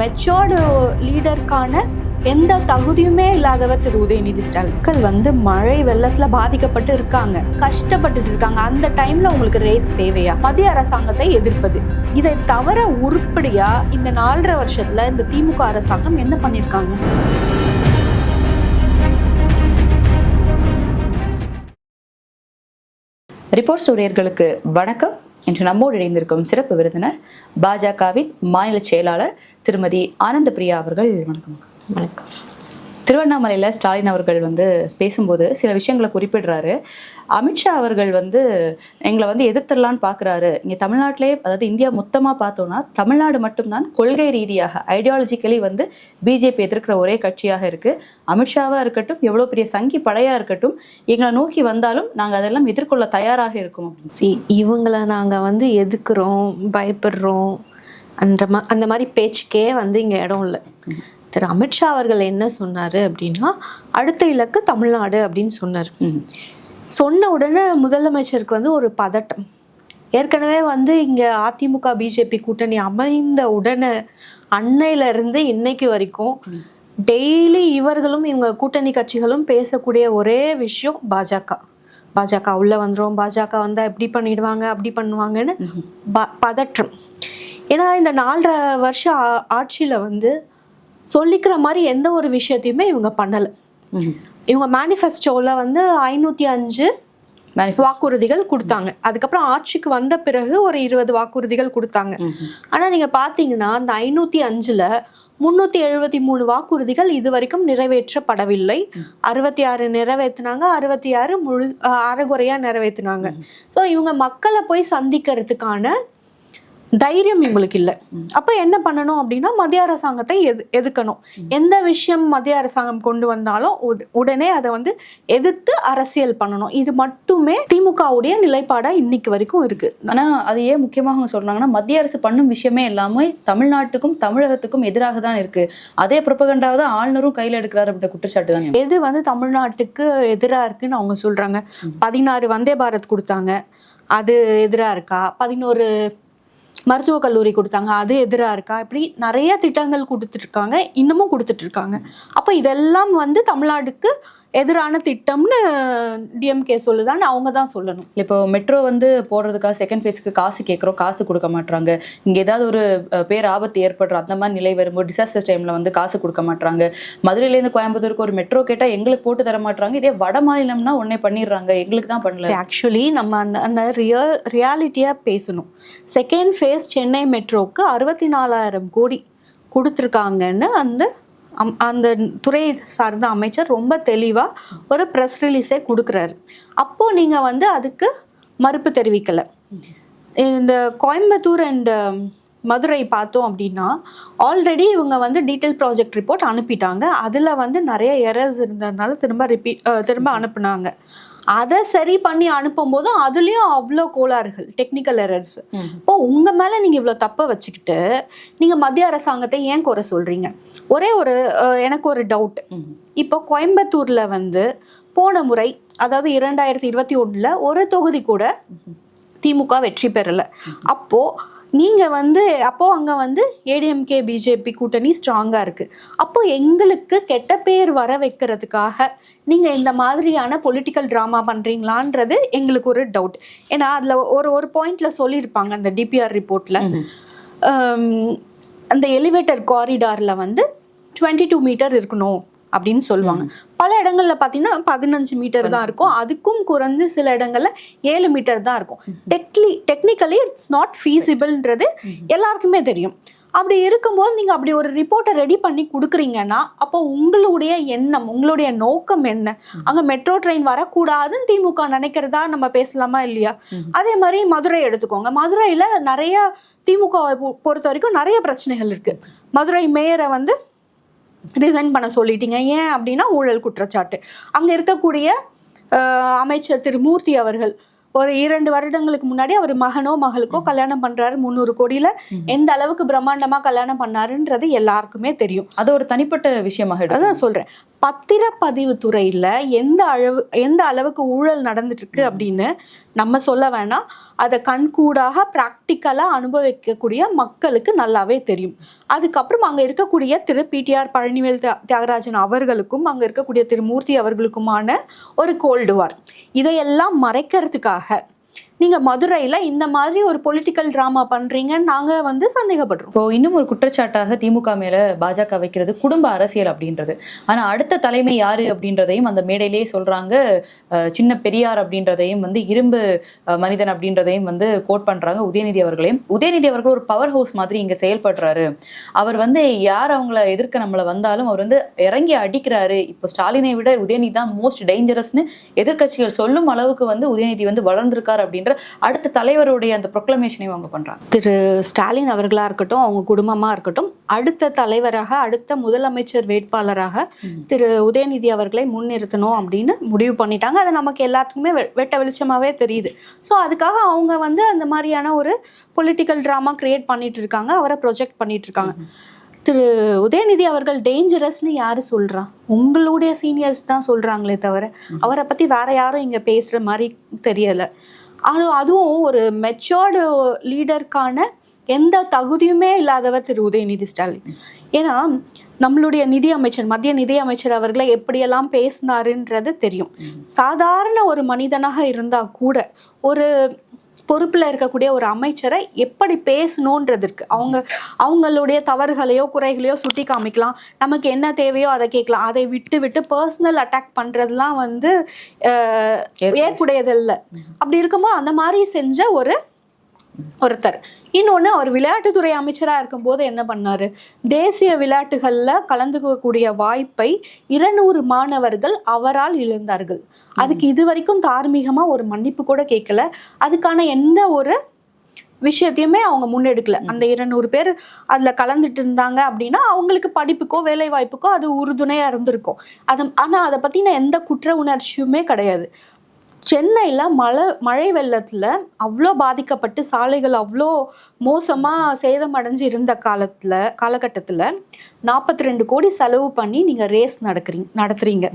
Matured லீடருக்கான எந்த தகுதியுமே இல்லாதவர் திரு உதயநிதி ஸ்டாலின். வந்து மழை வெள்ளத்துல பாதிக்கப்பட்டு இருக்காங்க. கஷ்டப்பட்டுட்டு இருக்காங்க. அந்த டைம்ல உங்களுக்கு ரேஸ் தேவையா? மத்திய அரசாங்கத்தை எதிர்ப்பது. இதை தவிர உருப்படியா இந்த நாலரை வருஷத்துல இந்த திமுக அரசாங்கம் என்ன பண்ணிருக்காங்க? ரிப்போர்ட் ஊழியர்களுக்கு வணக்கம். இன்று நம்மோடு இணைந்திருக்கும் சிறப்பு விருந்தினர் பாஜகவின் மாநில செயலாளர் திருமதி ஆனந்த பிரியா அவர்கள். வணக்கம். வணக்கம். திருவண்ணாமலையில் ஸ்டாலின் அவர்கள் வந்து பேசும்போது சில விஷயங்களை குறிப்பிடுறாரு. அமித்ஷா அவர்கள் வந்து எங்களை வந்து எதிர்த்துடலான்னு பார்க்குறாரு இங்கே தமிழ்நாட்டிலே அதாவது இந்தியா மொத்தமாக பார்த்தோன்னா தமிழ்நாடு மட்டும்தான் கொள்கை ரீதியாக ஐடியாலஜிக்கலி வந்து பிஜேபி எதிர்க்கிற ஒரே கட்சியாக இருக்குது அமித்ஷாவாக இருக்கட்டும் எவ்வளோ பெரிய சங்கி படையாக இருக்கட்டும் எங்களை நோக்கி வந்தாலும் நாங்கள் அதெல்லாம் எதிர்கொள்ள தயாராக இருக்கோம் சி இவங்கள நாங்க வந்து எதுக்குறோம் பயப்படுறோம் அந்த மா அந்த மாதிரி பேச்சுக்கே வந்து இங்க இடம் இல்லை. திரு அமித்ஷா அவர்கள் என்ன சொன்னாரு அப்படின்னா அடுத்த இலக்கு தமிழ்நாடு அப்படின்னு சொன்னார். சொன்ன உடனே முதலமைச்சருக்கு வந்து ஒரு பதட்டம். ஏற்கனவே வந்து இங்க அதிமுக பிஜேபி கூட்டணி அமைந்த உடனே அன்னையில இருந்து இன்னைக்கு வரைக்கும் டெய்லி இவர்களும் இவங்க கூட்டணி கட்சிகளும் பேசக்கூடிய ஒரே விஷயம் பாஜக. பாஜக உள்ள வந்துரும். பாஜக வந்தா இப்படி பண்ணிடுவாங்க அப்படி பண்ணுவாங்கன்னு ப- பதற்றம். ஏன்னா இந்த நாலரை வருஷம் ஆட்சியில வந்து சொல்லிக்கிற மாதிரி எந்த ஒரு விஷயத்தையுமே இவங்க பண்ணல. இவங்க மேனிஃபெஸ்டோல வந்து ஐநூத்தி அஞ்சு. வாக்குறுதிகள் கொடுத்தாங்க. அதுக்கப்புறம் ஆட்சிக்கு வந்த பிறகு ஒரு இருபது வாக்குறுதிகள் கொடுத்தாங்க. ஆனா நீங்க பாத்தீங்கன்னா அந்த ஐநூத்தி அஞ்சுல முன்னூத்தி எழுபத்தி மூணு வாக்குறுதிகள் இது வரைக்கும் நிறைவேற்றப்படவில்லை. அறுபத்தி ஆறு நிறைவேத்துனாங்க. அறுபத்தி ஆறு முழு அஹ் அரைகுறையா நிறைவேத்துனாங்க. சோ இவங்க மக்களை போய் சந்திக்கிறதுக்கான தைரியம் இவங்களுக்கு இல்லை. அப்ப என்ன பண்ணணும் அப்படின்னா மத்திய அரசாங்கத்தை எது எதுக்கணும் எந்த விஷயம் மத்திய அரசாங்கம் கொண்டு வந்தாலும் உட- உடனே அதை வந்து எதிர்த்து அரசியல் பண்ணணும். இது மட்டுமே திமுகவுடைய நிலைப்பாடா இன்னைக்கு வரைக்கும் இருக்கு. ஆனா அது ஏன் முக்கியமாக அவங்க சொல்றாங்கன்னா மத்திய அரசு பண்ணும் விஷயமே எல்லாமே தமிழ்நாட்டுக்கும் தமிழகத்துக்கும் எதிராக தான் இருக்கு. அதே புறப்பகண்டாவது ஆளுநரும் கையில எடுக்கிறாரு அப்படின்ற குற்றச்சாட்டு தான் எது வந்து தமிழ்நாட்டுக்கு எதிரா இருக்குன்னு அவங்க சொல்றாங்க. பதினாறு வந்தே பாரத் கொடுத்தாங்க. அது எதிரா இருக்கா? பதினோரு மருத்துவக் கல்லூரி கொடுத்தாங்க. அது எதிராக இருக்கா? இப்படி நிறைய திட்டங்கள் கொடுத்துட்டு இருக்காங்க. இன்னமும் கொடுத்துட்ருக்காங்க அப்போ இதெல்லாம் வந்து தமிழ்நாடுக்கு எதிரான திட்டம்னு டிஎம்கே சொல்லுதான்னு அவங்க தான் சொல்லணும். இப்போ மெட்ரோ வந்து போடுறதுக்காக செகண்ட் ஃபேஸ்க்கு காசு கேட்குறோம் காசு கொடுக்க மாட்றாங்க. இங்க ஏதாவது ஒரு பேர் ஆபத்து ஏற்படுற அந்த மாதிரி நிலை வரும்போது டிசாஸ்டர் டைம்ல வந்து காசு கொடுக்க மாட்றாங்க. மதுரையிலேருந்து கோயம்புத்தூருக்கு ஒரு மெட்ரோ கேட்டா எங்களுக்கு போட்டு தர மாட்றாங்க. இதே வட மாநிலம்னா உடனே பண்ணிடுறாங்க. எங்களுக்கு தான் பண்ணல. ஆக்சுவலி நம்ம அந்த அந்த ரியல் ரியாலிட்டியாக பேசணும். செகண்ட் ஃபேஸ் சென்னை மெட்ரோக்கு அறுபத்தி நாலாயிரம் கோடி கொடுத்துருக்காங்கன்னு அந்த அந்த துறையை சார்ந்த அமைச்சர் ரொம்ப தெளிவாக ஒரு ப்ரெஸ் ரிலீஸே கொடுக்குறாரு. அப்போ நீங்கள் வந்து அதுக்கு மறுப்பு தெரிவிக்கலை. இந்த கோயம்புத்தூர் அண்ட் மதுரை பார்த்தோம் அப்படின்னா ஆல்ரெடி இவங்க வந்து டீட்டெயில் ப்ராஜெக்ட் ரிப்போர்ட் அனுப்பிட்டாங்க. அதில் வந்து நிறைய எரர்ஸ் இருந்ததுனால திரும்ப ரிப்பீட் திரும்ப அனுப்புனாங்க. அதை சரி பண்ணி அனுப்பும் போதும் அதுலேயும் அவ்வளோ கோளாறுகள் டெக்னிக்கல் எரர்ஸ். இப்போ உங்க மேல நீங்க இவ்வளோ தப்பை வச்சுக்கிட்டு நீங்க மத்திய அரசாங்கத்தை ஏன் குறை சொல்றீங்க? ஒரே ஒரு எனக்கு ஒரு டவுட். இப்போ கோயம்புத்தூர்ல வந்து போன முறை அதாவது இரண்டாயிரத்தி இருபத்தி ஒண்ணுல ஒரு தொகுதி கூட திமுக வெற்றி பெறல. அப்போ நீங்க வந்து அப்போ அங்க வந்து ஏடிஎம்கே பிஜேபி கூட்டணி ஸ்ட்ராங்கா இருக்கு. அப்போ எங்களுக்கு கெட்ட பேர் வர வைக்கிறதுக்காக நீங்க இந்த மாதிரியான பொலிட்டிக்கல் ட்ராமா பண்றீங்களான்றது எங்களுக்கு ஒரு டவுட் ஏன்னா அதுல ஒரு ஒரு பாயிண்ட்ல சொல்லியிருப்பாங்க அந்த டிபிஆர் ரிப்போர்ட்ல அந்த எலிவேட்டர் காரிடார்ல வந்து டுவெண்ட்டி டூ மீட்டர் இருக்கணும். அப்படின்னு சொல்லுவாங்க. பல இடங்கள்ல பாத்தீங்கன்னா பதினஞ்சு மீட்டர் தான் இருக்கும். அதுக்கும் குறைஞ்சு சில இடங்கள்ல ஏழு மீட்டர் தான் இருக்கும். டெக்லி டெக்னிக்கலி இட்ஸ் நாட் ஃபீசிபிள்ன்றது எல்லாருக்குமே தெரியும். அப்படி இருக்கும்போது நீங்க அப்படி ஒரு ரிப்போர்ட்டை ரெடி பண்ணி கொடுக்குறீங்கன்னா அப்போ உங்களுடைய எண்ணம் உங்களுடைய நோக்கம் என்ன? அங்க மெட்ரோ ட்ரெயின் வரக்கூடாதுன்னு திமுக நினைக்கிறதா நம்ம பேசலாமா இல்லையா? அதே மாதிரி மதுரை எடுத்துக்கோங்க. மதுரையில நிறைய திமுக பொறுத்த வரைக்கும் நிறைய பிரச்சனைகள் இருக்கு. மதுரை மேயரை வந்து ரிசைன் பண்ண சொல்லிட்டீங்க. ஏன் அப்படின்னா ஊழல் குற்றச்சாட்டு. அங்க இருக்கக்கூடிய அமைச்சர் திரு. மூர்த்தி அவர்கள் ஒரு இரண்டு வருடங்களுக்கு முன்னாடி அவர் மகனோ மகளுக்கோ கல்யாணம் பண்றாரு. முந்நூறு கோடியில எந்த அளவுக்கு பிரம்மாண்டமா கல்யாணம் பண்ணாருன்றது எல்லாருக்குமே தெரியும். அது ஒரு தனிப்பட்ட விஷயமாக அதான் சொல்றேன். பத்திரப்பதிவு துறையில எந்த அளவு எந்த அளவுக்கு ஊழல் நடந்துட்டு இருக்கு அப்படின்னு நம்ம சொல்ல வேணாம். அதை கண்கூடாக ப்ராக்டிக்கலாக அனுபவிக்கக்கூடிய மக்களுக்கு நல்லாவே தெரியும். அதுக்கப்புறம் அங்கே இருக்கக்கூடிய திரு பிடிஆர் பழனிவேல் தியா- தியாகராஜன் அவர்களுக்கும் அங்கே இருக்கக்கூடிய திரு மூர்த்தி அவர்களுக்குமான ஒரு கோல்டு வார் இதையெல்லாம் மறைக்கிறதுக்காக நீங்க மதுரையில இந்த மாதிரி ஒரு பொலிட்டிக்கல் டிராமா பண்றீங்கன்னு நாங்க வந்து சந்தேகப்படுறோம். இப்போ இன்னும் ஒரு குற்றச்சாட்டாக திமுக மேல பாஜக வைக்கிறது குடும்ப அரசியல் அப்படின்றது. ஆனா அடுத்த தலைமை யாரு அப்படின்றதையும் அந்த மேடையிலேயே சொல்றாங்க. சின்ன பெரியார் அப்படின்றதையும் வந்து இரும்பு மனிதன் அப்படின்றதையும் வந்து கோட் பண்றாங்க உதயநிதி அவர்களையும். உதயநிதி அவர்கள் ஒரு பவர் ஹவுஸ் மாதிரி இங்க செயல்படுறாரு. அவர் வந்து யார் அவங்கள எதிர்க்க நம்மள வந்தாலும் அவர் வந்து இறங்கி அடிக்கிறாரு. இப்போ ஸ்டாலினை விட உதயநிதி தான் மோஸ்ட் டேஞ்சரஸ்னு எதிர்க்கட்சிகள் சொல்லும் அளவுக்கு வந்து உதயநிதி வந்து வளர்ந்திருக்காரு அப்படின்ற அடுத்த தலைவருடைய அந்த ப்ரொக்ளமேஷனையும் அவங்க பண்றாங்க. திரு ஸ்டாலின் அவர்களா இருக்கட்டும் அவங்க குடும்பமா இருக்கட்டும் அடுத்த தலைவராக அடுத்த முதலமைச்சர் வேட்பாளராக திரு உதயநிதி அவர்களை முன்னிறுத்தணும் அப்படின்னு முடிவு பண்ணிட்டாங்க. அது நமக்கு எல்லாத்துக்குமே வெட்ட வெளிச்சமாவே தெரியுது. ஸோ அதுக்காக அவங்க வந்து அந்த மாதிரியான ஒரு பொலிட்டிக்கல் ட்ராமா கிரியேட் பண்ணிட்டு இருக்காங்க அவரை ப்ரொஜெக்ட் பண்ணிட்டு இருக்காங்க திரு உதயநிதி அவர்கள் டேஞ்சரஸ்னு யாரு சொல்றா? உங்களுடைய சீனியர்ஸ் தான் சொல்றாங்களே தவிர அவரை பத்தி வேற யாரும் இங்க பேசுற மாதிரி தெரியல. ஆனால் அதுவும் ஒரு மெச்சோர்டு லீடருக்கான எந்த தகுதியுமே இல்லாதவர் திரு உதயநிதி ஸ்டாலின். ஏன்னா நம்மளுடைய நிதி அமைச்சர் மத்திய நிதி அமைச்சர் அவர்களை எப்படியெல்லாம் பேசினாருன்றது தெரியும். சாதாரண ஒரு மனிதனாக இருந்தா கூட ஒரு பொறுப்புல இருக்கக்கூடிய ஒரு அமைச்சரை எப்படி பேசணுன்றது இருக்கு அவங்க அவங்களுடைய தவறுகளையோ குறைகளையோ சுட்டி காமிக்கலாம். நமக்கு என்ன தேவையோ அதை கேட்கலாம். அதை விட்டு விட்டு பர்சனல் அட்டாக் பண்றதுலாம் வந்து ஏற்புடையதில்ல. அப்படி இருக்கும்போது அந்த மாதிரி செஞ்ச ஒரு ஒருத்தர். இன்னொன்னு அவர் விளையாட்டுத்துறை அமைச்சரா இருக்கும்போது என்ன பண்ணாரு? தேசிய விளையாட்டுகள்ல கலந்துக்கக்கூடிய வாய்ப்பை இருநூறு மாணவர்கள் அவரால் இழந்தார்கள். அதுக்கு இது வரைக்கும் தார்மீகமா ஒரு மன்னிப்பு கூட கேட்கல. அதுக்கான எந்த ஒரு விஷயத்தையுமே அவங்க முன்னெடுக்கல. அந்த இருநூறு பேர் அதுல கலந்துட்டு இருந்தாங்க அப்படின்னா அவங்களுக்கு படிப்புக்கோ வேலை வாய்ப்புக்கோ அது உறுதுணையா இருந்திருக்கும். அது ஆனா அதை பத்தின எந்த குற்ற உணர்ச்சியுமே கிடையாது. சென்னையில் மழை மழை வெள்ளத்தில் அவ்வளோ பாதிக்கப்பட்டு சாலைகள் அவ்வளோ மோசமாக சேதமடைஞ்சு இருந்த காலத்தில் காலகட்டத்தில் நாற்பத்தி ரெண்டு கோடி செலவு பண்ணி நீங்கள் ரேஸ் நடக்கிறீங்க நடத்துறீங்க.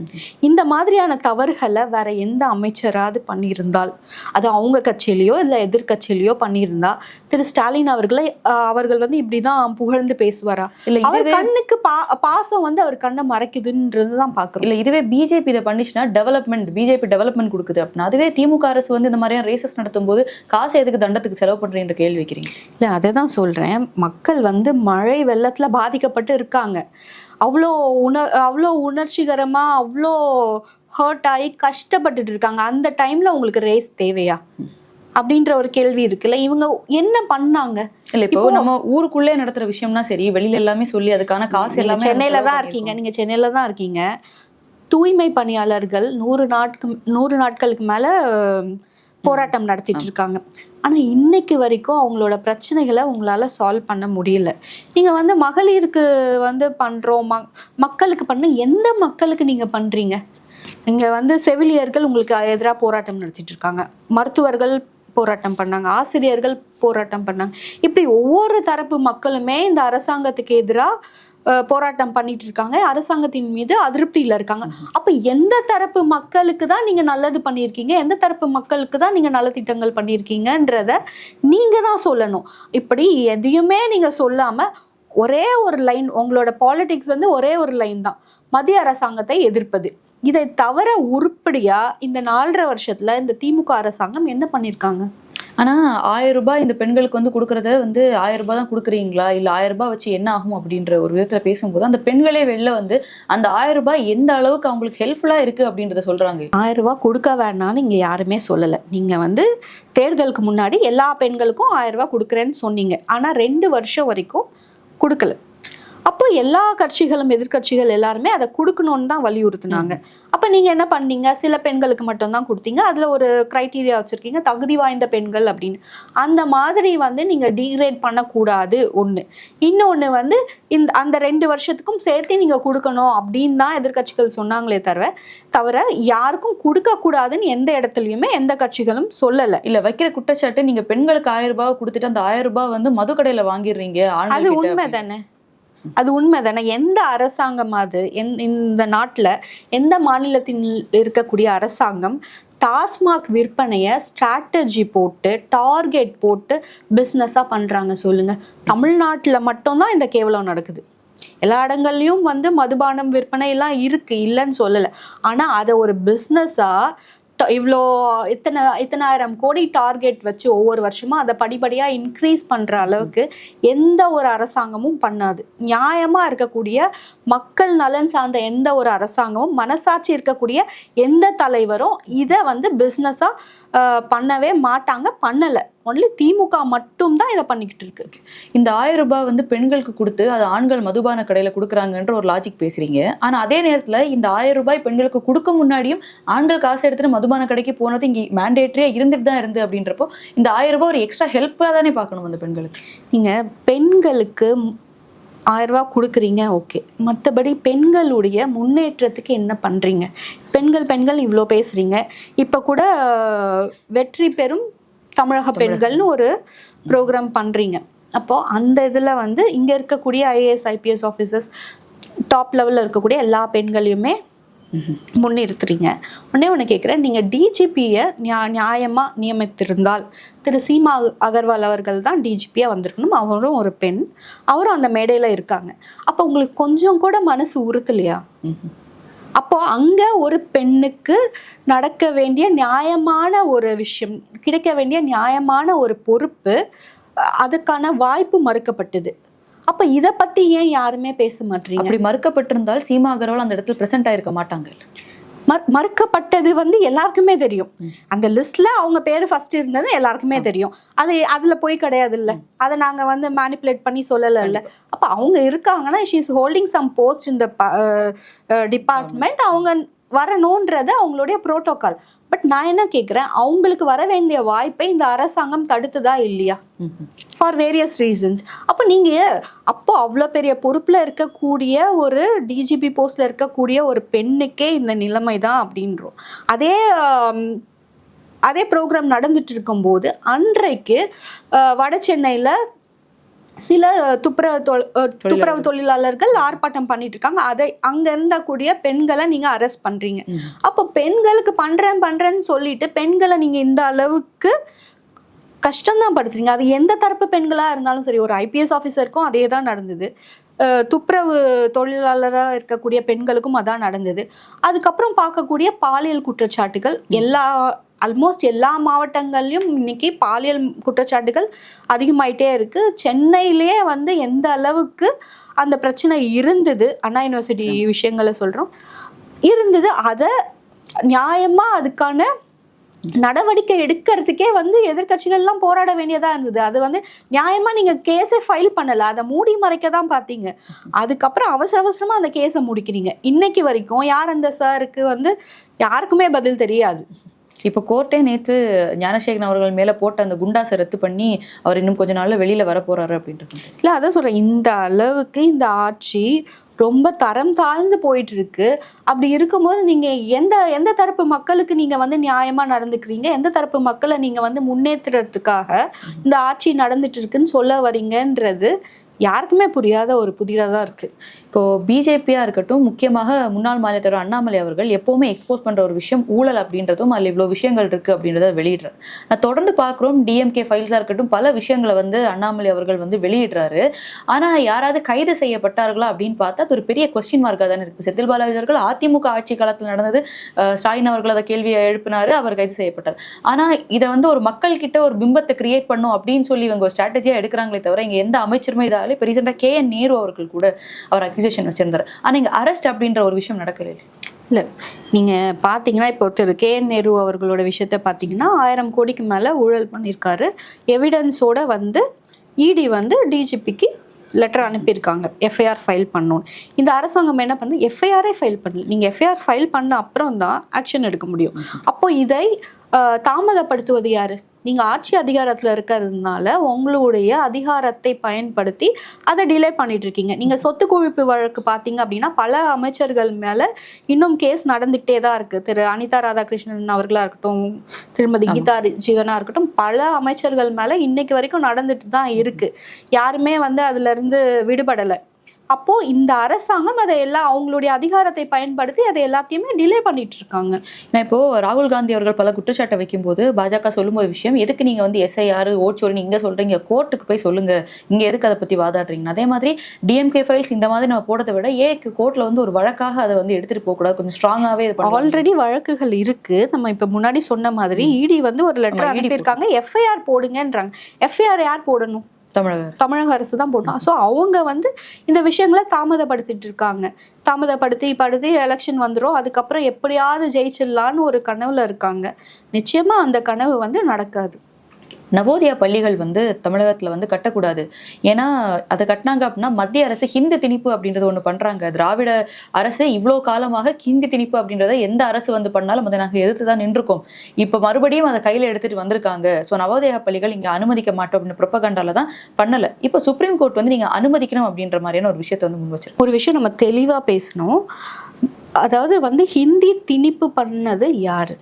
இந்த மாதிரியான தவறுகளை வேற எந்த அமைச்சராவது பண்ணியிருந்தால் அது அவங்க கட்சியிலையோ இல்லை எதிர்கட்சியிலையோ பண்ணியிருந்தா திரு ஸ்டாலின் அவர்களை அவர்கள் வந்து இப்படிதான் புகழ்ந்து பேசுவாரா? இல்ல அவர் கண்ணுக்கு பா பாசம் வந்து அவர் கண்ணை மறைக்குதுன்றது தான் பார்க்குறோம் இல்ல இதுவே பிஜேபி இதை பண்ணிச்சுன்னா டெவலப்மெண்ட் பிஜேபி டெவலப்மெண்ட் கொடுக்குது அப்படின்னா அதுவே திமுக அரசு வந்து இந்த மாதிரியான ரேசஸ் நடத்தும் போது காசு எதுக்கு தண்டத்துக்கு செலவு பண்றீங்கன்ற கேள்வி வைக்கிறீங்க. இல்லை அதை தான் சொல்கிறேன் மக்கள் வந்து மழை வெள்ளத்தில் பாதிக்கப்பட்டு இருக்காங்க. அவ்வளோ உணர் அவ்வளோ உணர்ச்சிகரமாக அவ்வளோ ஹர்ட் ஆகி கஷ்டப்பட்டுட்டு இருக்காங்க. அந்த டைமில் உங்களுக்கு ரேஸ் தேவையா? அப்படின்ற ஒரு கேள்வி இருக்குல்ல. இவங்க என்ன பண்ணாங்க? இல்ல இப்போ நம்ம ஊருக்குள்ளே நடத்துற விஷயம்னா சரி வெளியில எல்லாமே சொல்லி அதுக்கான காசு எல்லாமே சென்னையில தான் இருக்கீங்க. நீங்க சென்னையில தான் இருக்கீங்க. தூய்மை பணியாளர்கள் நூறு நாட்கு நூறு நாட்களுக்கு மேல போராட்டம் நடத்திட்டு இருக்காங்க. ஆனா இன்னைக்கு வரைக்கும் அவங்களோட பிரச்சனைகளை உங்களால சால்வ் பண்ண முடியல. நீங்க வந்து மகளிருக்கு வந்து பண்றோம் ம- மக்களுக்கு பண்ண எந்த மக்களுக்கு நீங்க பண்றீங்க? இங்க வந்து செவிலியர்கள் உங்களுக்கு எதிராக போராட்டம் நடத்திட்டு இருக்காங்க. மருத்துவர்கள் போராட்டம் பண்ணாங்க ஆசிரியர்கள் போராட்டம் பண்ணாங்க. இப்படி ஒவ்வொரு தரப்பு மக்களுமே இந்த அரசாங்கத்துக்கு எதிராக போராட்டம் பண்ணிட்டு இருக்காங்க. அரசாங்கத்தின் மீது அதிருப்தியில இருக்காங்க. அப்ப எந்த தரப்பு மக்களுக்கு தான் நீங்க நல்லது பண்ணியிருக்கீங்க? எந்த தரப்பு மக்களுக்கு தான் நீங்க நல்ல திட்டங்கள் பண்ணியிருக்கீங்கன்றத நீங்க தான் சொல்லணும். இப்படி எதையுமே நீங்க சொல்லாம ஒரே ஒரு லைன் உங்களோட பாலிடிக்ஸ் வந்து ஒரே ஒரு லைன் தான். மத்திய அரசாங்கத்தை எதிர்ப்பது. இதை தவிர உருப்படியா இந்த நாலரை வருஷத்துல இந்த திமுக அரசாங்கம் என்ன பண்ணிருக்காங்க ஆனா ஆயிரம் ரூபாய் இந்த பெண்களுக்கு வந்து கொடுக்கறத வந்து ஆயிரம் ரூபாய் தான் கொடுக்குறீங்களா? இல்ல ஆயிரம் ரூபாய் வச்சு என்ன ஆகும் அப்படின்ற ஒரு விதத்துல பேசும்போது அந்த பெண்களே வெளில வந்து அந்த ஆயிரம் ரூபாய் எந்த அளவுக்கு அவங்களுக்கு ஹெல்ப்ஃபுல்லா இருக்கு அப்படின்றத சொல்றாங்க. ஆயிரம் ரூபாய் கொடுக்க வேணாம்னு இங்க யாருமே சொல்லல. நீங்க வந்து தேர்தலுக்கு முன்னாடி எல்லா பெண்களுக்கும் ஆயிரம் ரூபாய் கொடுக்குறேன்னு சொன்னீங்க. ஆனா ரெண்டு வருஷம் வரைக்கும் கொடுக்கல. அப்போ எல்லா கட்சிகளும் எதிர்க்கட்சிகள் எல்லாருமே அதை கொடுக்கணும்னு தான் வலியுறுத்துனாங்க. அப்ப நீங்க என்ன பண்ணீங்க? சில பெண்களுக்கு மட்டும்தான் கொடுத்தீங்க. அதுல ஒரு கிரைட்டீரியா வச்சிருக்கீங்க தகுதி வாய்ந்த பெண்கள் அப்படின்னு. அந்த மாதிரி வந்து நீங்க டீக்ரேட் பண்ணக்கூடாது ஒண்ணு. இன்னொன்னு வந்து இந்த அந்த ரெண்டு வருஷத்துக்கும் சேர்த்து நீங்க கொடுக்கணும் அப்படின்னு தான் எதிர்க்கட்சிகள் சொன்னாங்களே தவிர தவிர யாருக்கும் கொடுக்க கூடாதுன்னு எந்த இடத்துலயுமே எந்த கட்சிகளும் சொல்லல. இல்ல வைக்கிற குற்றச்சாட்டு நீங்க பெண்களுக்கு ஆயிரம் ரூபாய் கொடுத்துட்டு அந்த ஆயிரம் ரூபாய் வந்து மது கடையில வாங்கிடுறீங்க அது உண்மை தானே. அது உண்மை தானே எந்த அரசாங்கம் அது? இந்த நாட்டில் எந்த மாநிலத்தில் இருக்கக்கூடிய அரசாங்கம் டாஸ்மாக் விற்பனையை ஸ்ட்ராட்டஜி போட்டு டார்கெட் போட்டு பிஸ்னஸாக பண்ணுறாங்க சொல்லுங்கள் தமிழ்நாட்டில் மட்டும்தான் இந்த கேவலம் நடக்குது. எல்லா இடங்கள்லையும் வந்து மதுபானம் விற்பனை எல்லாம் இருக்கு இல்லைன்னு சொல்லலை. ஆனால் அதை ஒரு பிஸ்னஸாக இவ்வளோ இத்தனை இத்தனாயிரம் கோடி டார்கெட் வச்சு ஒவ்வொரு வருஷமும் அதை படிப்படியாக இன்க்ரீஸ் பண்ணுற அளவுக்கு எந்த ஒரு அரசாங்கமும் பண்ணாது. நியாயமாக இருக்கக்கூடிய மக்கள் நலன் சார்ந்த எந்த ஒரு அரசாங்கமும் மனசாட்சி இருக்கக்கூடிய எந்த தலைவரும் இதை வந்து பிஸ்னஸாக பண்ணவே மாட்டாங்க பண்ணலை. ஒன்லி திமுக மட்டும்தான் இதை பண்ணிக்கிட்டு இருக்கு. இந்த ஆயிரம் ரூபாய் வந்து பெண்களுக்கு கொடுத்து அது ஆண்கள் மதுபான கடையில கொடுக்குறாங்கன்ற ஒரு லாஜிக் பேசுறீங்க. ஆனா அதே நேரத்துல இந்த ஆயிரம் ரூபாய் பெண்களுக்கு கொடுக்க முன்னாடியும் ஆண்கள் காசு எடுத்துட்டு மதுபான கடைக்கு போனது இங்க மேண்டேட்டரியா இருந்துட்டு தான் இருந்து அப்படின்றப்போ இந்த ஆயிரம் ரூபாய் ஒரு எக்ஸ்ட்ரா ஹெல்ப்பா தானே பார்க்கணும் அந்த பெண்களுக்கு? நீங்கள் பெண்களுக்கு ரூபாய் கொடுக்குறீங்க ஓகே மற்றபடி பெண்களுடைய முன்னேற்றத்துக்கு என்ன பண்ணுறீங்க பெண்கள் பெண்கள் இவ்வளோ பேசுகிறீங்க இப்போ கூட வெற்றி பெறும் தமிழக பெண்கள்னு ஒரு ப்ரோக்ராம் பண்ணுறீங்க அப்போது அந்த இதில் வந்து இங்கே இருக்கக்கூடிய ஐஏஎஸ் ஐபிஎஸ் ஆஃபீஸர்ஸ் டாப் லெவலில் இருக்கக்கூடிய எல்லா பெண்களையுமே முன்னிறுத்துறீங்க. உடனே ஒன்று கேட்குறேன் நீங்கள் டிஜிபியை நியா நியாயமாக நியமித்திருந்தால் திரு சீமா அகர்வால் அவர்கள் தான் டிஜிபியாக வந்திருக்கணும். அவரும் ஒரு பெண். அவரும் அந்த மேடையில் இருக்காங்க. அப்போ உங்களுக்கு கொஞ்சம் கூட மனசு உறுத்தலையா? அப்போ அங்க ஒரு பெண்ணுக்கு நடக்க வேண்டிய நியாயமான ஒரு விஷயம் கிடைக்க வேண்டிய நியாயமான ஒரு பொறுப்பு அதுக்கான வாய்ப்பு மறுக்கப்பட்டது. அப்ப இத பத்தி ஏன் யாருமே பேச மாட்டீங்க? அப்படி மறுக்கப்பட்டிருந்தால் சீமா அகர்வால் அந்த இடத்துல பிரசன்ட் ஆயிருக்க மாட்டாங்க. மறு- மறுக்கப்பட்டது வந்து எல்லாருக்குமே தெரியும். அந்த லிஸ்ட்ல அவங்க பேரு ஃபர்ஸ்ட் இருந்தது எல்லாருக்குமே தெரியும். அது அதுல போய் கிடையாது இல்ல அதை நாங்க வந்து மேனிப்புலேட் பண்ணி சொல்லல இல்ல அப்ப அவங்க இருக்காங்கன்னா ஷீஸ் ஹோல்டிங் சம் போஸ்ட் இந்த டிபார்ட்மெண்ட் அவங்க வரணுன்றது அவங்களுடைய புரோட்டோகால் பட் நான் என்ன கேக்குறேன்? அவங்களுக்கு வர வேண்டிய வாய்ப்பை இந்த அரசாங்கம் தடுத்துதா இல்லையா? ஃபார் வேரியஸ் ரீசன்ஸ் அப்போ நீங்கள் அப்போ அவ்வளோ பெரிய பொறுப்பில் இருக்கக்கூடிய ஒரு டிஜிபி போஸ்ட்ல இருக்கக்கூடிய ஒரு பெண்ணுக்கே இந்த நிலைமை தான் அப்படின்றோம். அதே அதே ப்ரோக்ராம் நடந்துட்டு இருக்கும்போது அன்றைக்கு வட சென்னையில் சில துப்புரவு துப்புரவு தொழிலாளர்கள் ஆர்ப்பாட்டம் பண்ணிட்டு இருக்காங்க அதை அங்க இருந்தக்கூடிய பெண்களை நீங்க அரெஸ்ட் பண்றீங்க. அப்போ பெண்களுக்கு பண்றேன் பண்றேன்னு சொல்லிட்டு பெண்களை நீங்க இந்த அளவுக்கு கஷ்டம்தான் படுத்துறீங்க. அது எந்த தரப்பு பெண்களா இருந்தாலும் சரி ஒரு ஐபிஎஸ் ஆஃபீஸருக்கும் அதே தான் நடந்தது. துப்புரவு தொழிலாளராக இருக்கக்கூடிய பெண்களுக்கும் அதான் நடந்தது. அதுக்கப்புறம் பார்க்கக்கூடிய பாலியல் குற்றச்சாட்டுகள் எல்லா ஆல்மோஸ்ட் எல்லா மாவட்டங்கள்லயும் இன்னைக்கு பாலியல் குற்றச்சாட்டுகள் அதிகமாயிட்டே இருக்கு. சென்னையிலேயே வந்து எந்த அளவுக்கு அந்த பிரச்சனை இருந்தது அண்ணா யூனிவர்சிட்டி விஷயங்களை சொல்றோம். இருந்தது அதை நியாயமா அதுக்கான நடவடிக்கை எடுக்கிறதுக்கே வந்து எதிர்க்கட்சிகள்லாம் போராட வேண்டியதா இருந்தது. அது வந்து நியாயமா நீங்க கேஸை ஃபைல் பண்ணல. அதை மூடி மறைக்க தான் பாத்தீங்க. அதுக்கப்புறம் அவசர அவசரமா அந்த கேஸை முடிக்கிறீங்க. இன்னைக்கு வரைக்கும் யார் அந்த சாருக்கு வந்து யாருக்குமே பதில் தெரியாது. இப்போ கோர்ட்டே நேற்று ஞானசேகரன் அவர்கள் மேல போட்ட அந்த குண்டாசை ரத்து பண்ணி அவர் இன்னும் கொஞ்ச நாள்ல வெளியில வர போறாரு அப்படின்றது இல்ல அதான் சொல்றேன். இந்த அளவுக்கு இந்த ஆட்சி ரொம்ப தரம் தாழ்ந்து போயிட்டு இருக்கு அப்படி இருக்கும்போது நீங்க எந்த எந்த தரப்பு மக்களுக்கு நீங்க வந்து நியாயமா நடந்துக்கிறீங்க? எந்த தரப்பு மக்களை நீங்க வந்து முன்னேற்றுறதுக்காக இந்த ஆட்சி நடந்துட்டு இருக்குன்னு சொல்ல வரீங்கன்றது யாருக்குமே புரியாத ஒரு புதிராக தான் இருக்கு. இப்போ பிஜேபியா இருக்கட்டும் முக்கியமாக முன்னாள் மாநில தலைவர் அண்ணாமலை அவர்கள் எப்பவுமே எக்ஸ்போஸ் பண்ற ஒரு விஷயம் ஊழல் அப்படின்றதும் அதுல இவ்வளவு விஷயங்கள் இருக்கு அப்படின்றத வெளியிடுறாரு. நான் தொடர்ந்து பார்க்குறோம் டிஎம்கே ஃபைல்ஸா இருக்கட்டும் பல விஷயங்களை வந்து அண்ணாமலை அவர்கள் வந்து வெளியிடுறாரு. ஆனா யாராவது கைது செய்யப்பட்டார்களா அப்படின்னு பார்த்தா அது ஒரு பெரிய கொஸ்டின் மார்க்காக தானே இருக்கு. செந்தில் பாலாஜி அவர்கள் அதிமுக ஆட்சி காலத்தில் நடந்தது ஸ்டாலின் அவர்கள் அதை கேள்வியை எழுப்பினாரு அவர் கைது செய்யப்பட்டார். ஆனா இதை வந்து ஒரு மக்கள் கிட்ட ஒரு பிம்பத்தை கிரியேட் பண்ணும் அப்படின்னு சொல்லி இவங்க ஒரு ஸ்ட்ராட்டஜியா எடுக்கிறாங்களே தவிர இங்க எந்த அமைச்சருமே இதாலே இப்போ ரீசெண்டாக கே என் நேரு அவர்கள் கூட அவர் அக்யூசேஷன் வச்சிருந்தார். ஆனா இங்க அரெஸ்ட் அப்படின்ற ஒரு விஷயம் நடக்கல. இல்ல நீங்க பாத்தீங்கன்னா இப்போ திரு. கே. என். நேரு அவர்களோட விஷயத்த பாத்தீங்கன்னா ஆயிரம் கோடிக்கு மேல ஊழல் பண்ணியிருக்காரு. எவிடன்ஸோட வந்து இடி வந்து டிஜிபிக்கு லெட்டர் அனுப்பியிருக்காங்க. எஃப்ஐஆர் ஃபைல் பண்ணணும் இந்த அரசாங்கம் என்ன பண்ணுது எஃப்ஐஆரே ஃபைல் பண்ணல. நீங்க எஃப்ஐஆர் ஃபைல் பண்ண அப்புறம் தான் ஆக்ஷன் எடுக்க முடியும். அப்போ இதை தாமதப்படுத்துவது யாரு? நீங்க ஆட்சி அதிகாரத்துல இருக்கிறதுனால உங்களுடைய அதிகாரத்தை பயன்படுத்தி அதை டிலே பண்ணிட்டு இருக்கீங்க நீங்க சொத்து குவிப்பு வழக்கு பாத்தீங்க அப்படின்னா பல அமைச்சர்கள் மேல இன்னும் கேஸ் நடந்துகிட்டே தான் இருக்கு. திரு அனிதா ராதாகிருஷ்ணன் அவர்களா இருக்கட்டும் திருமதி கீதா ஜீவனா இருக்கட்டும் பல அமைச்சர்கள் மேல இன்னைக்கு வரைக்கும் நடந்துட்டு தான் இருக்கு. யாருமே வந்து அதுல இருந்து விடுபடல. அப்போ இந்த அரசாங்கம் அதை எல்லாம் அவங்களுடைய அதிகாரத்தை பயன்படுத்தி அதை எல்லாத்தையுமே டிலே பண்ணிட்டு இருக்காங்க நான் இப்போ ராகுல் காந்தி அவர்கள் பல குற்றச்சாட்டை வைக்கும்போது பாஜக சொல்லும் ஒரு விஷயம் எதுக்கு நீங்க வந்து எஸ்ஐஆர் ஓட்சோரி இங்க சொல்றீங்க கோர்ட்டுக்கு போய் சொல்லுங்க. இங்க எதுக்கு அதை பத்தி வாதாடுறீங்க? அதே மாதிரி டிஎம்கே ஃபைல்ஸ் இந்த மாதிரி நம்ம போடுறதை விட ஏக்கு கோர்ட்ல வந்து ஒரு வழக்காக அதை வந்து எடுத்துட்டு போக கூடாது கொஞ்சம் ஸ்ட்ராங்காவே இது ஆல்ரெடி வழக்குகள் இருக்கு. நம்ம இப்ப முன்னாடி சொன்ன மாதிரி இடி வந்து ஒரு லெட்டர் ED அனுப்பியிருக்காங்க. எஃப்ஐஆர் போடுங்கன்றாங்க. எஃப்ஐஆர் யார் போடணும்? தமிழக தமிழக அரசு தான் போடணும். ஸோ அவங்க வந்து இந்த விஷயங்களை தாமதப்படுத்திட்டு இருக்காங்க. தாமதப்படுத்தி படுத்தி எலெக்ஷன் வந்துடும் அதுக்கப்புறம் எப்படியாவது ஜெயிச்சிடலான்னு ஒரு கனவுல இருக்காங்க. நிச்சயமா அந்த கனவு வந்து நடக்காது. நவோதயா பள்ளிகள் வந்து தமிழகத்தில் வந்து கட்டக்கூடாது. ஏன்னா அதை கட்டினாங்க அப்படின்னா மத்திய அரசு ஹிந்தி திணிப்பு அப்படின்றது ஒன்று பண்ணுறாங்க திராவிட அரசு இவ்வளோ காலமாக ஹிந்தி திணிப்பு அப்படின்றத எந்த அரசு வந்து பண்ணாலும் அதை நாங்கள் எதிர்த்து தான் நின்றுக்கோம் இப்போ மறுபடியும் அதை கையில் எடுத்துகிட்டு வந்திருக்காங்க. ஸோ நவோதயா பள்ளிகள் இங்கே அனுமதிக்க மாட்டோம் அப்படின்னு ப்ரொப்பகண்டால தான் பண்ணலை. இப்போ சுப்ரீம் கோர்ட் வந்து நீங்கள் அனுமதிக்கணும் அப்படின்ற மாதிரியான ஒரு விஷயத்தை வந்து முன் வச்சிருக்கோம். ஒரு விஷயம் நம்ம தெளிவாக பேசணும். அதாவது வந்து ஹிந்தி திணிப்பு பண்ணது யாரு?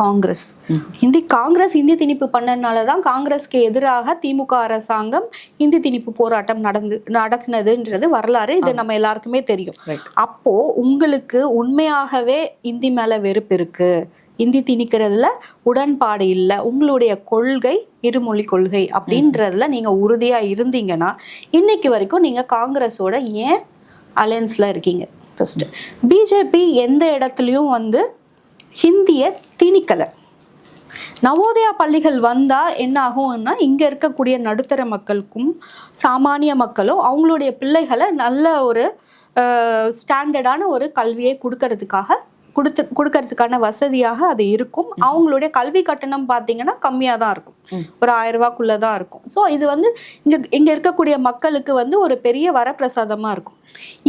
காங்கிரஸ். ம். ஹிந்தி காங்கிரஸ் ஹிந்தி திணிப்பு பண்ணனால தான் காங்கிரஸ்க்கு எதிராக திமுக அரசாங்கம் ஹிந்தி திணிப்பு போராட்டம் நடந்து நடத்தினதுன்றது வரலாறு. இது நம்ம எல்லாருக்குமே தெரியும். அப்போ உங்களுக்கு உண்மையாகவே இந்தி மேல வெறுப்பு இருக்கு. இந்தி திணிக்கிறதுல உடன்பாடு இல்லை. உங்களுடைய கொள்கை இருமொழி கொள்கை அப்படின்றதுல நீங்க உறுதியா இருந்தீங்கன்னா இன்னைக்கு வரைக்கும் நீங்க காங்கிரஸோட ஏன் அலையன்ஸ்ல இருக்கீங்க? ஃபர்ஸ்ட் பிஜேபி எந்த இடத்துலயும் வந்து ஹிந்தியை திணிக்கலை. நவோதயா பள்ளிகள் வந்தா என்ன ஆகும்னா இங்க இருக்கக்கூடிய நடுத்தர மக்களுக்கும் சாமானிய மக்களும் அவங்களுடைய பிள்ளைகளை நல்ல ஒரு ஸ்டாண்டர்டான ஒரு கல்வியை கொடுக்கறதுக்காக கொடுத்து கொடுக்கறதுக்கான வசதியாக அது இருக்கும். அவங்களுடைய கல்வி கட்டணம் பார்த்தீங்கன்னா கம்மியாக தான் இருக்கும். ஒரு ஆயிரம் ரூபாய்க்குள்ள தான் இருக்கும். ஸோ இது வந்து இங்க இங்க இருக்கக்கூடிய மக்களுக்கு வந்து ஒரு பெரிய வரப்பிரசாதமா இருக்கும்.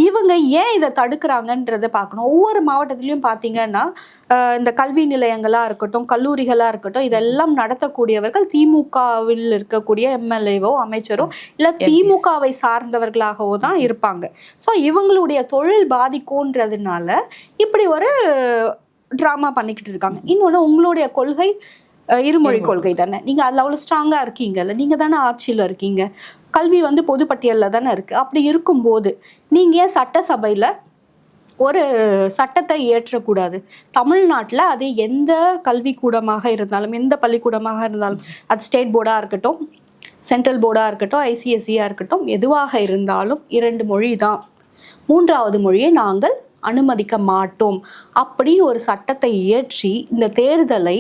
இவங்க ஏன் இதை தடுக்கிறாங்கன்றதை பார்க்கணும். ஒவ்வொரு மாவட்டத்திலையும் பார்த்தீங்கன்னா இந்த கல்வி நிலையங்களா இருக்கட்டும் கல்லூரிகளா இருக்கட்டும் இதெல்லாம் நடத்தக்கூடியவர்கள் திமுகவில் இருக்கக்கூடிய எம்எல்ஏவோ அமைச்சரோ இல்ல திமுகவை சார்ந்தவர்களாகவோ தான் இருப்பாங்க. ஸோ இவங்களுடைய தொழில் பாதிக்கும்ன்றதுனால இப்படி ஒரு ட்ராமா பண்ணிக்கிட்டு இருக்காங்க. இன்னொன்று உங்களுடைய கொள்கை இருமொழி கொள்கை தானே. நீங்க அதுல அவ்வளவு ஸ்ட்ராங்கா இருக்கீங்கல்ல நீங்க தானே ஆட்சியில இருக்கீங்க. கல்வி வந்து பொதுப்பட்டியலில் தானே இருக்குது அப்படி இருக்கும்போது நீங்கள் ஏன் சட்டசபையில் ஒரு சட்டத்தை இயற்றக்கூடாது? தமிழ்நாட்டில் அது எந்த கல்விக்கூடமாக இருந்தாலும் எந்த பள்ளிக்கூடமாக இருந்தாலும் அது ஸ்டேட் போர்டாக இருக்கட்டும் சென்ட்ரல் போர்டாக இருக்கட்டும் ஐசிஎஸ்சியாக இருக்கட்டும் எதுவாக இருந்தாலும் இரண்டு மொழி தான் மூன்றாவது மொழியை நாங்கள் அனுமதிக்க மாட்டோம். அப்படின்னு ஒரு சட்டத்தை இயற்றி இந்த தேர்தலை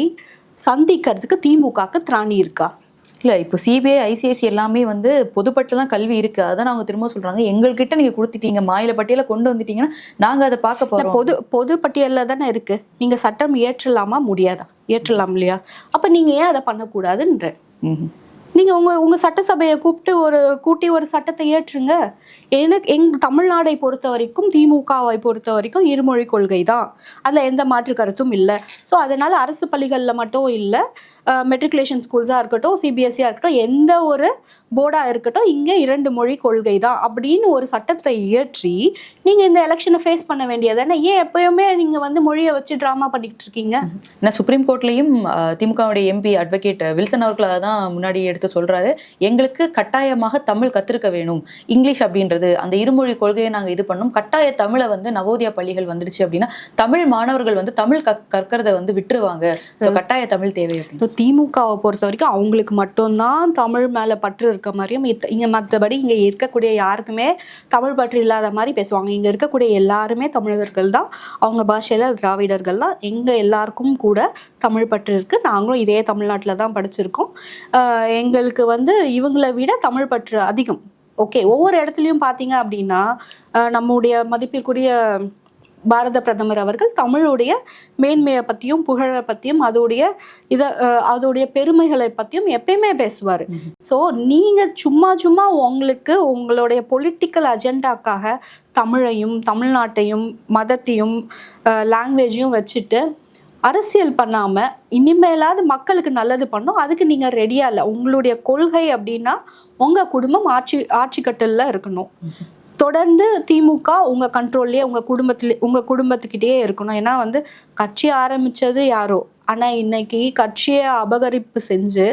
சந்திக்கிறதுக்கு திமுகக்கு திராணி இருக்கா? இல்ல இப்போ சிபிஐ ஐசிஐசி எல்லாமே வந்து பொதுப்பட்டு தான் கல்வி இருக்கு. அதான் அவங்க திரும்ப சொல்றாங்க. எங்கள்கிட்ட நீங்க கொடுத்துட்டீங்க. மாநில பட்டியல கொண்டு வந்துட்டீங்கன்னா நாங்க அதை பார்க்க போறோம். பொது பொது பட்டியல்ல தானே இருக்கு. நீங்க சட்டம் இயற்றலாமா முடியாதா? இயற்றலாம் இல்லையா? அப்ப நீங்க ஏன் அதை பண்ணக்கூடாதுன்ற? ம்ஹும். நீங்க உங்க உங்க சட்டசபையை கூப்பிட்டு ஒரு கூட்டி ஒரு சட்டத்தை ஏற்றுங்க எனக்கு எங் தமிழ்நாடை பொறுத்த வரைக்கும் திமுகவை பொறுத்த வரைக்கும் இருமொழி கொள்கை தான் அதுல எந்த மாற்று கருத்தும் இல்லை. ஸோ அதனால அரசு பள்ளிகள்ல மட்டும் இல்லை. மெட்ரிகுலேஷன் ஸ்கூல்ஸா இருக்கட்டும் சிபிஎஸ்சியா இருக்கட்டும் எந்த ஒரு போர்டா இருக்கட்டும் இங்க இரண்டு மொழி கொள்கை தான். அப்படின்னு ஒரு சட்டத்தை இயற்றி நீங்க இந்த எலெக்ஷனை ஃபேஸ் பண்ண வேண்டியதானே ஏன் எப்பயுமே நீங்க வந்து மொழியை வச்சு ட்ராமா பண்ணிட்டு இருக்கீங்க? ஏன்னா சுப்ரீம் கோர்ட்லயும் திமுகவுடைய எம்பி அட்வொகேட் வில்சன் அவர்கள் தான் முன்னாடி எடுத்து சொல்றாரு எங்களுக்கு கட்டாயமாக தமிழ் கத்திருக்க வேணும். இங்கிலீஷ் அப்படின்றது அந்த இருமொழி கொள்கையை நாங்க இது பண்ணோம். கட்டாய தமிழை வந்து நவோதயா பள்ளிகள் வந்துடுச்சு அப்படின்னா தமிழ் மாணவர்கள் வந்து தமிழ் கற்- கற்கறத வந்து விட்டுருவாங்க. ஸோ கட்டாய தமிழ் தேவை அப்படின்னு. திமுகவை பொறுத்த வரைக்கும் அவங்களுக்கு மட்டும்தான் தமிழ் மேலே பற்று இருக்க மாதிரியும் இங்கே மற்றபடி இங்கே இருக்கக்கூடிய யாருக்குமே தமிழ் பற்று இல்லாத மாதிரி பேசுவாங்க. இங்கே இருக்கக்கூடிய எல்லாருமே தமிழர்கள் தான். அவங்க பாஷையில் திராவிடர்கள் தான். எங்கள் எல்லாருக்கும் கூட தமிழ் பற்று இருக்குது நாங்களும் இதே தமிழ்நாட்டில் தான் படிச்சிருக்கோம். எங்களுக்கு வந்து இவங்களை விட தமிழ் பற்று அதிகம். ஓகே ஒவ்வொரு இடத்துலையும் பார்த்தீங்க அப்படின்னா நம்முடைய மதிப்பிற்குரிய பாரத பிரதமர் அவர்கள் தமிழுடைய மேன்மையை பற்றியும் புகழை பற்றியும் அதோடைய இத அதோடைய பெருமைகளை பற்றியும் எப்பயுமே பேசுவார். ஸோ நீங்கள் சும்மா சும்மா உங்களுக்கு உங்களுடைய பொலிட்டிக்கல் அஜெண்டாக்காக தமிழையும் தமிழ்நாட்டையும் மதத்தையும் லாங்குவேஜையும் வச்சுட்டு அரசியல் பண்ணாம இனிமேலாவது மக்களுக்கு நல்லது பண்ணும். அதுக்கு நீங்க ரெடியா இல்லை. உங்களுடைய கொள்கை அப்படின்னா உங்க குடும்பம் ஆட்சி ஆட்சி கட்டல்ல இருக்கணும் தொடர்ந்து திமுக உங்க கண்ட்ரோல்லயே உங்க குடும்பத்திலே உங்க குடும்பத்துக்கிட்டே இருக்கணும். ஏன்னா வந்து கட்சி ஆரம்பிச்சது யாரோ? ஆனா இன்னைக்கு கட்சியை அபகரிப்பு செஞ்சு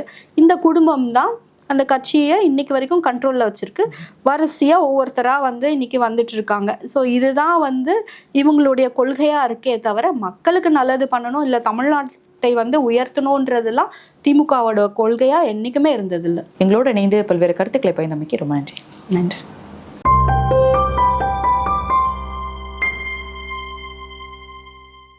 இந்த குடும்பம் தான் அந்த கட்சியை இன்னைக்கு வரைக்கும் கண்ட்ரோலில் வச்சிருக்கு. வரிசையாக ஒவ்வொருத்தராக வந்து இன்னைக்கு வந்துட்டு இருக்காங்க. ஸோ இதுதான் வந்து இவங்களுடைய கொள்கையாக இருக்கே தவிர மக்களுக்கு நல்லது பண்ணணும் இல்லை தமிழ்நாட்டை வந்து உயர்த்தணுன்றதெல்லாம் திமுகவோட கொள்கையாக என்றைக்குமே இருந்ததில்லை. எங்களோட இணைந்து பல்வேறு கருத்துக்களை பயந்தமைக்கு ரொம்ப நன்றி. நன்றி.